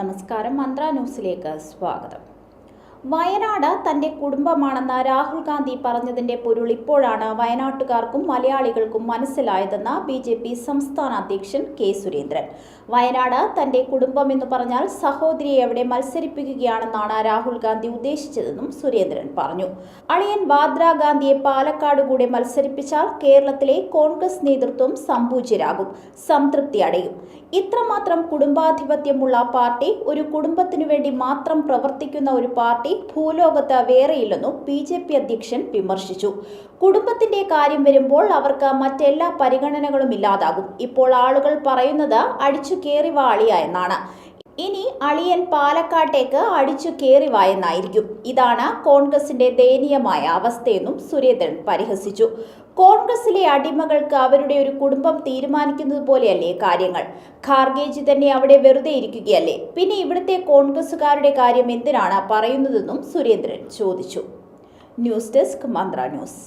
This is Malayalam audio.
നമസ്കാരം മന്ത്ര ന്യൂസിലേക്ക് സ്വാഗതം. വയനാട് തന്റെ കുടുംബമാണെന്ന് രാഹുൽ ഗാന്ധി പറഞ്ഞതിന്റെ പൊരുൾ ഇപ്പോഴാണ് വയനാട്ടുകാർക്കും മലയാളികൾക്കും മനസ്സിലായതെന്ന് ബി ജെ പി സംസ്ഥാന അധ്യക്ഷൻ കെ സുരേന്ദ്രൻ. വയനാട് തന്റെ കുടുംബം എന്ന് പറഞ്ഞാൽ സഹോദരിയെ എവിടെ മത്സരിപ്പിക്കുകയാണെന്നാണ് രാഹുൽ ഗാന്ധി ഉദ്ദേശിച്ചതെന്നും സുരേന്ദ്രൻ പറഞ്ഞു. അളിയൻ വാദ്ര ഗാന്ധിയെ പാലക്കാട് കൂടെ മത്സരിപ്പിച്ചാൽ കേരളത്തിലെ കോൺഗ്രസ് നേതൃത്വം സംപൂജ്യരാകും സംതൃപ്തി അടയും. ഇത്രമാത്രം കുടുംബാധിപത്യമുള്ള പാർട്ടി ഒരു കുടുംബത്തിനു വേണ്ടി മാത്രം പ്രവർത്തിക്കുന്ന ഒരു പാർട്ടി ഭൂലോകത്ത് വേറെയില്ലെന്നും ബി ജെ പി അധ്യക്ഷൻ വിമർശിച്ചു. കുടുംബത്തിന്റെ കാര്യം വരുമ്പോൾ അവർക്ക് മറ്റെല്ലാ പരിഗണനകളും ഇല്ലാതാകും. ഇപ്പോൾ ആളുകൾ പറയുന്നത് അടിച്ചു കയറി വാളിയ എന്നാണ്. ഇനി അളിയൻ പാലക്കാട്ടേക്ക് അടിച്ചു കയറി വായെന്നായിരിക്കും. ഇതാണ് കോൺഗ്രസിന്റെ ദയനീയമായ അവസ്ഥയെന്നും സുരേന്ദ്രൻ പരിഹസിച്ചു. കോൺഗ്രസിലെ അടിമകൾക്ക് അവരുടെ ഒരു കുടുംബം തീരുമാനിക്കുന്നത് പോലെയല്ലേ കാര്യങ്ങൾ? ഖാർഗേജി തന്നെ അവിടെ വെറുതെ ഇരിക്കുകയല്ലേ? പിന്നെ ഇവിടുത്തെ കോൺഗ്രസുകാരുടെ കാര്യം എന്തിനാണ് പറയുന്നതെന്നും സുരേന്ദ്രൻ ചോദിച്ചു. News desk Mantra news.